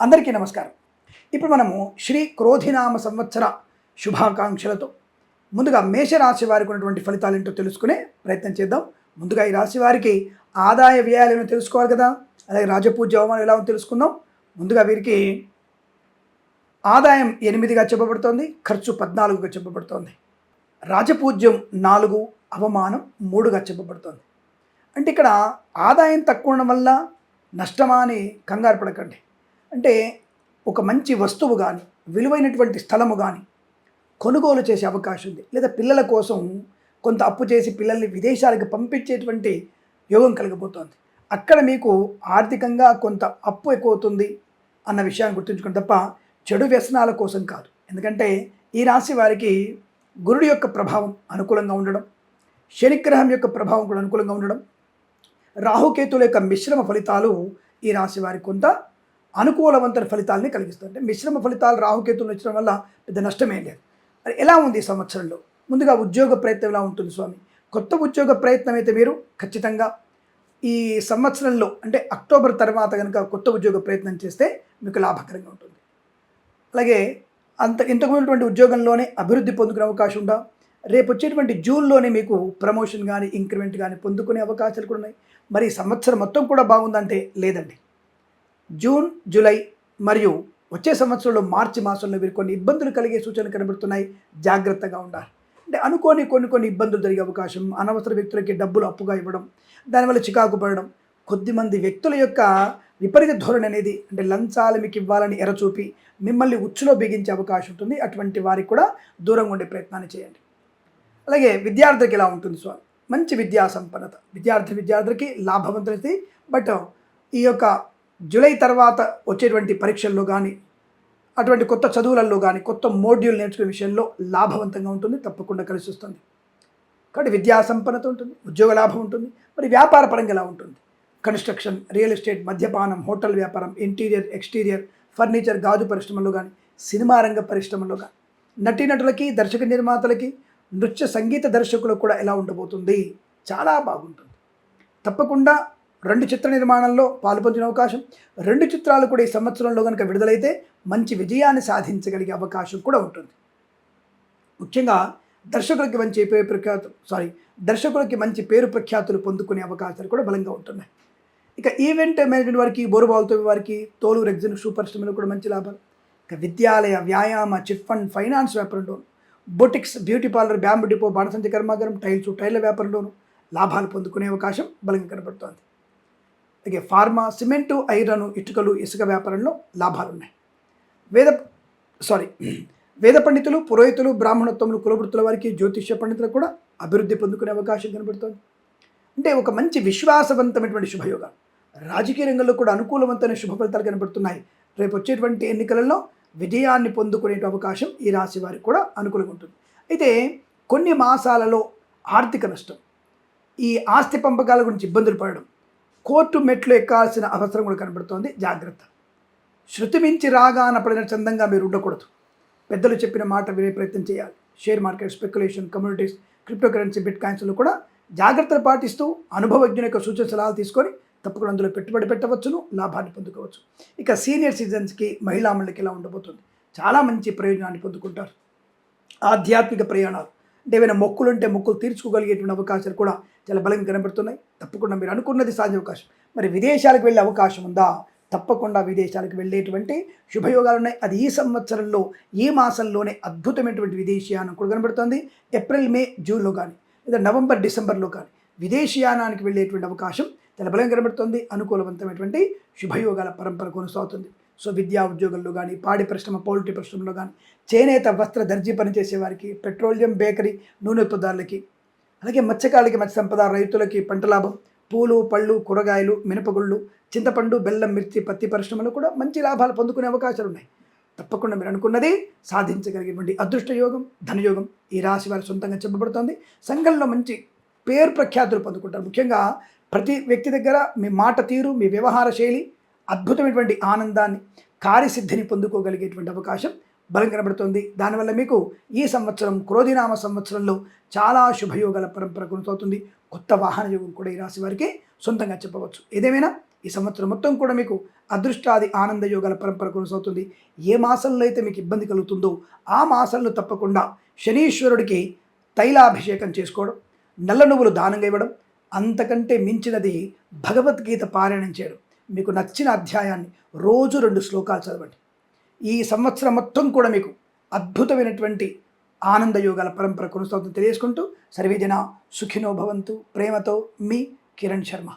అందరికీ నమస్కారం. ఇప్పుడు మనము శ్రీ క్రోధినామ సంవత్సర శుభాకాంక్షలతో ముందుగా మేషరాశి వారికి ఉన్నటువంటి ఫలితాలు ఏంటో తెలుసుకునే ప్రయత్నం చేద్దాం. ముందుగా ఈ రాశి వారికి ఆదాయ వ్యయాలు ఏమైనా తెలుసుకోవాలి కదా? అలాగే రాజపూజ అవమానం ఎలా తెలుసుకుందాం. ముందుగా వీరికి ఆదాయం ఎనిమిదిగా చెప్పబడుతోంది ఖర్చు పద్నాలుగుగా చెప్పబడుతోంది. రాజపూజ్యం నాలుగు అవమానం మూడుగా చెప్పబడుతోంది. అంటే ఇక్కడ ఆదాయం తక్కువ ఉండడం వల్ల నష్టమా అని కంగారు పడకండి. అంటే ఒక మంచి వస్తువు కానీ విలువైనటువంటి స్థలము కానీ కొనుగోలు చేసే అవకాశం ఉంది. లేదా పిల్లల కోసం కొంత అప్పు చేసి పిల్లల్ని విదేశాలకు పంపించేటువంటి యోగం కలిగిపోతుంది అక్కడ మీకు ఆర్థికంగా కొంత అప్పు ఎక్కువ అవుతుంది అన్న విషయాన్ని గుర్తుంచుకోండి తప్ప చెడు వ్యసనాల కోసం కాదు. ఎందుకంటే ఈ రాశి వారికి గురుడి యొక్క ప్రభావం అనుకూలంగా ఉండడం శనిగ్రహం యొక్క ప్రభావం కూడా అనుకూలంగా ఉండడం రాహుకేతుల యొక్క మిశ్రమ ఫలితాలు ఈ రాశి వారికి కొంత అనుకూలవంతర ఫలితాలని కలిగిస్తుంది. అంటే మిశ్రమ ఫలితాలు రాహుకేతులు వచ్చడం వల్ల పెద్ద నష్టమేం లేదు. మరి ఎలా ఉంది ఈ సంవత్సరంలో? ముందుగా ఉద్యోగ ప్రయత్నం ఎలా ఉంటుంది స్వామి? కొత్త ఉద్యోగ ప్రయత్నం అయితే మీరు ఖచ్చితంగా ఈ సంవత్సరంలో అంటే అక్టోబర్ తర్వాత కనుక కొత్త ఉద్యోగ ప్రయత్నం చేస్తే మీకు లాభకరంగా ఉంటుంది. అలాగే అంత ఇంతకుముందుటువంటి ఉద్యోగంలోనే అభివృద్ధి పొందుకునే అవకాశం ఉందా? రేపు వచ్చేటువంటి జూన్లోనే మీకు ప్రమోషన్ కానీ ఇంక్రిమెంట్ కానీ పొందుకునే అవకాశాలు కూడా ఉన్నాయి. మరి సంవత్సరం మొత్తం కూడా బాగుందంటే లేదండి. జూన్ జూలై మరియు వచ్చే సంవత్సరంలో మార్చి మాసంలో వీరు కొన్ని ఇబ్బందులు కలిగే సూచనలు కనబడుతున్నాయి. జాగ్రత్తగా ఉండాలి. అంటే అనుకోని కొన్ని కొన్ని ఇబ్బందులు జరిగే అవకాశం అనవసర వ్యక్తులకి డబ్బులు అప్పుగా ఇవ్వడం దానివల్ల చికాకు పడడం కొద్దిమంది వ్యక్తుల యొక్క విపరీత ధోరణి అనేది అంటే లంచాలు మీకు ఇవ్వాలని ఎరచూపి మిమ్మల్ని ఉచ్చులో బిగించే అవకాశం ఉంటుంది. అటువంటి వారికి కూడా దూరంగా ఉండే ప్రయత్నాన్ని చేయండి. అలాగే విద్యార్థికి ఎలా ఉంటుంది స్వామి? మంచి విద్యా సంపన్నత విద్యార్థి విద్యార్థులకి లాభవంతులైతే బట్ ఈ యొక్క జూలై తర్వాత వచ్చేటువంటి పరీక్షల్లో కానీ అటువంటి కొత్త చదువులలో కానీ కొత్త మోడ్యూల్ నేర్చుకునే విషయంలో లాభవంతంగా ఉంటుంది తప్పకుండా కలిసి వస్తుంది. కాబట్టి విద్యా సంపన్నత ఉంటుంది ఉద్యోగ లాభం ఉంటుంది మరి వ్యాపార పరంగా ఎలా ఉంటుంది? కన్స్ట్రక్షన్ రియల్ ఎస్టేట్ మద్యపానం హోటల్ వ్యాపారం ఇంటీరియర్ ఎక్స్టీరియర్ ఫర్నిచర్ గాజు పరిశ్రమలో కానీ సినిమా రంగ పరిశ్రమలో కానీ నటీనటులకి దర్శక నిర్మాతలకి నృత్య సంగీత దర్శకులకు కూడా ఎలా ఉండబోతుంది? చాలా బాగుంటుంది. తప్పకుండా రెండు చిత్ర నిర్మాణంలో పాల్పొందిన అవకాశం. రెండు చిత్రాలు కూడా ఈ సంవత్సరంలో కనుక విడుదలైతే మంచి విజయాన్ని సాధించగలిగే అవకాశం కూడా ఉంటుంది. ముఖ్యంగా దర్శకులకి మంచి పేరు ప్రఖ్యాతులు సారీ దర్శకులకి మంచి పేరు ప్రఖ్యాతులు పొందుకునే అవకాశాలు కూడా బలంగా ఉంటున్నాయి. ఇక ఈవెంట్ మేనేజ్మెంట్ వారికి బోరుబాల్తో వారికి తోలు రెగ్జిన్ షూ పరిశ్రమలో కూడా మంచి లాభాలు. ఇక విద్యాలయ వ్యాయామ chit fund finance వ్యాపారంలోను. Boutiques beauty parlour bamboo depot బాణసంచి కర్మాగారం టైల్స్ టైర్ల వ్యాపారంలోను లాభాలు పొందుకునే అవకాశం బలంగా కనబడుతోంది. అలాగే ఫార్మా సిమెంటు ఐరన్ ఇటుకలు ఇసుక వ్యాపారంలో లాభాలు ఉన్నాయి వేద సారీ వేద పండితులు పురోహితులు బ్రాహ్మణత్వములు కులవృత్తుల వారికి జ్యోతిష్య పండితులు కూడా అభివృద్ధి పొందుకునే అవకాశం కనబడుతోంది. అంటే ఒక మంచి విశ్వాసవంతమైనటువంటి శుభయోగం. రాజకీయ రంగంలో కూడా అనుకూలవంతమైన శుభ ఫలితాలు కనబడుతున్నాయి. రేపు వచ్చేటువంటి ఎన్నికలలో విజయాన్ని పొందుకునే అవకాశం ఈ రాశి వారికి కూడా అనుకూలంగా ఉంటుంది. అయితే కొన్ని మాసాలలో ఆర్థిక నష్టం ఈ ఆస్తి పంపకాల గురించి ఇబ్బందులు పడడం కోర్టు మెట్లు ఎక్కాల్సిన అవసరం కూడా కనబడుతోంది. జాగ్రత్త. శృతి మించి రాగాన పడిన చందంగా మీరు ఉండకూడదు. పెద్దలు చెప్పిన మాట వినే ప్రయత్నం చేయాలి. Share market speculation communities crypto currency bit కాయిన్స్లో కూడా జాగ్రత్తలు పాటిస్తూ అనుభవజ్ఞుల యొక్క సూచన సలహాలు తీసుకొని తప్పకుండా అందులో పెట్టుబడి పెట్టవచ్చును లాభాన్ని పొందుకోవచ్చు. ఇక సీనియర్ సిటిజన్స్కి మహిళామణులకి ఇలా ఉండబోతుంది. చాలా మంచి ప్రయోజనాన్ని పొందుకుంటారు. ఆధ్యాత్మిక ప్రయాణాలు. అంటే ఏమైనా మొక్కులు ఉంటే మొక్కులు తీర్చుకోగలిగేటువంటి అవకాశాలు కూడా చాలా బలంగా కనబడుతున్నాయి. తప్పకుండా మీరు అనుకున్నది సాధ్య అవకాశం. మరి విదేశాలకు వెళ్ళే అవకాశం ఉందా? తప్పకుండా విదేశాలకు వెళ్ళేటువంటి శుభయోగాలు ఉన్నాయి అది ఈ సంవత్సరంలో ఈ మాసంలోనే అద్భుతమైనటువంటి విదేశీయానం కూడా కనబడుతుంది. ఏప్రిల్ మే జూన్లో కానీ లేదా నవంబర్ డిసెంబర్లో కానీ విదేశీయానానికి వెళ్ళేటువంటి అవకాశం చాలా బలంగా కనబడుతుంది. అనుకూలవంతమైనటువంటి శుభయోగాల పరంపర కొనసాగుతుంది. సో విద్యా ఉద్యోగంలో కానీ పాడి పరిశ్రమ పౌల్ట్రీ పరిశ్రమలో కానీ చేనేత వస్త్ర దర్జీ పనిచేసే వారికి పెట్రోలియం బేకరీ నూనె ఉత్పత్తుదారులకి అలాగే మత్స్యకారులకి మత్స్య సంపద రైతులకి పంట లాభం పూలు పళ్ళు కూరగాయలు మినపగుళ్ళు చింతపండు బెల్లం మిర్చి పత్తి పరిశ్రమలు కూడా మంచి లాభాలు పొందుకునే అవకాశాలు ఉన్నాయి. తప్పకుండా మీరు అనుకున్నది సాధించగలిగేటువంటి అదృష్ట యోగం ధనయోగం ఈ రాశి వారి సొంతంగా చెప్పబడుతోంది. సంఘంలో మంచి పేరు ప్రఖ్యాతులు పొందుకుంటారు. ముఖ్యంగా ప్రతి వ్యక్తి దగ్గర మీ మాట తీరు మీ వ్యవహార శైలి అద్భుతమైనటువంటి ఆనందాన్ని కార్యసిద్ధిని పొందుకోగలిగేటువంటి అవకాశం బలం కనబడుతుంది. దానివల్ల మీకు ఈ సంవత్సరం క్రోధినామ సంవత్సరంలో చాలా శుభయోగాల పరంపర కొనసాగుతుంది. కొత్త వాహన యోగం కూడా ఈ రాశి వారికి సొంతంగా చెప్పవచ్చు. ఏదేమైనా ఈ సంవత్సరం మొత్తం కూడా మీకు అదృష్టాది ఆనంద యోగాల పరంపర కొనసాగుతుంది. ఏ మాసంలో అయితే మీకు ఇబ్బంది కలుగుతుందో ఆ మాసంలో తప్పకుండా శనీశ్వరుడికి తైలాభిషేకం చేసుకోవడం నల్ల నువ్వులు దానంగా ఇవ్వడం అంతకంటే మించినది భగవద్గీత పారాయణం చేయడం. మీకు నచ్చిన అధ్యాయాన్ని రోజు రెండు శ్లోకాలు చదవండి. ఈ సంవత్సరం మొత్తం కూడా మీకు అద్భుతమైనటువంటి ఆనంద యోగాల పరంపర కొనసాగుతుంది తెలియజేసుకుంటూ సర్వేజన సుఖినో భవంతు ప్రేమతో మీ కిరణ్ శర్మ.